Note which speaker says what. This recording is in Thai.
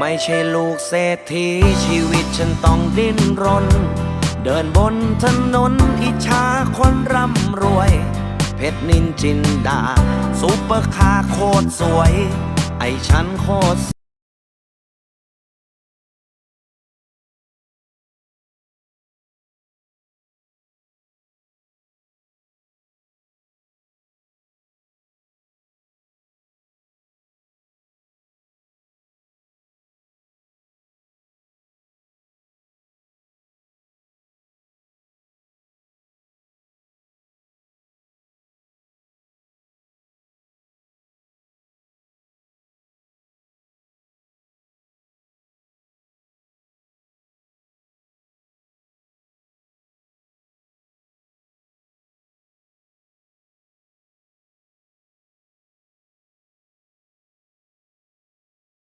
Speaker 1: ไม่ใช่ลูกเศรษฐีชีวิตฉันต้องดิ้นรน เดินบนถนนอิชาคนร่ำรวย เพชรนินจินดา ซุปเปอร์คาร์โคตรสวย ไอฉันโคตร